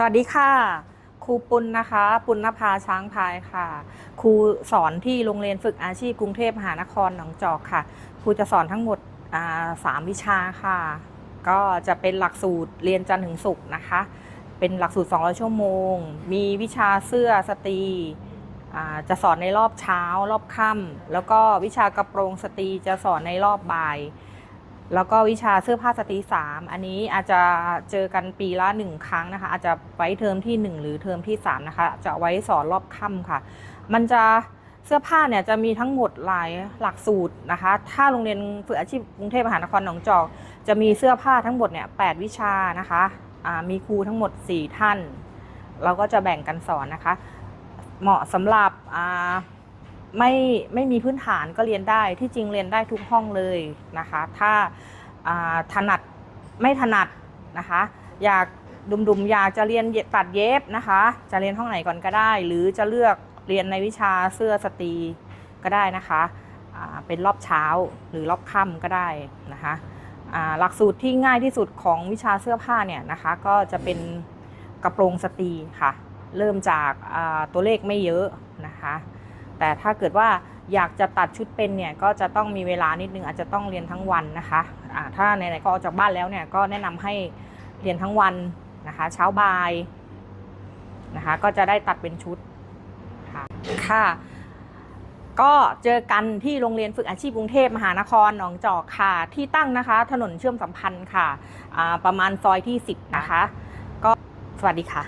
สวัสดีค่ะครูปุณนะคะ ปุณนภาช้างพายค่ะครูสอนที่โรงเรียนฝึกอาชีพกรุงเทพมหานครหนองจอกค่ะครูจะสอนทั้งหมดสามวิชาค่ะ ก็จะเป็นหลักสูตรเรียนจันทร์ถึงศุกร์นะคะ เป็นหลักสูตร 200 ชั่วโมง มีวิชาเสื้อสตรีจะสอนในรอบเช้า รอบค่ำแล้วก็วิชากระโปรงสตรีจะสอนในรอบบ่าย แล้วก็วิชาเสื้อผ้าสตรีสามอันนี้อาจจะเจอกันปีละหนึ่งครั้งนะคะ อาจจะไว้เทอมที่ 1 หรือเทอมที่ 3 นะคะ จะไว้สอนรอบค่ำค่ะ มันจะเสื้อผ้าเนี่ยจะมีทั้งหมดหลายหลักสูตรนะคะ ถ้าโรงเรียนฝึกอาชีพกรุงเทพมหานครหนองจอก จะมีเสื้อผ้าทั้งหมดเนี่ยแวิชานะคะมีครูทั้งหมด 4 ท่าน เราก็จะแบ่งกันสอนนะคะ เหมาะสำหรับ ไม่ไม่มีพื้นฐานก็เรียนได้ที่จริงเรียนได้ทุกห้องเลยนะคะ ถ้าถนัดไม่ถนัดนะคะ อยากดุมๆอยากจะเรียนตัดเย็บนะคะ จะเรียนห้องไหนก่อนก็ได้ หรือจะเลือกเรียนในวิชาเสื้อสตรีก็ได้นะคะเป็นรอบเช้าหรือรอบค่ำก็ได้นะคะหลักสูตรที่ง่ายที่สุดของวิชาเสื้อผ้าเนี่ยนะคะ ก็จะเป็นกระโปรงสตรีค่ะ เริ่มจากตัวเลขไม่เยอะนะคะ แต่ถ้าเกิดว่าอยากจะตัดชุดเป็นเนี่ยก็จะต้องมีเวลานิดนึงอาจจะต้องเรียนทั้งวันนะคะะถ้าไหนๆก็ออกจากบ้านแล้วเนี่ยก็แนะนำให้เรียนทั้งวันนะคะ เช้าบ่ายนะคะก็จะได้ตัดเป็นชุดค่ะค่ะก็เจอกันที่โรงเรียนฝึกอาชีพกรุงเทพมหานครหนองจอกค่ะ ที่ตั้งนะคะ ถนนเชื่อมสัมพันธ์ค่ะ ประมาณซอยที่ 10 นะคะ ก็สวัสดีค่ะ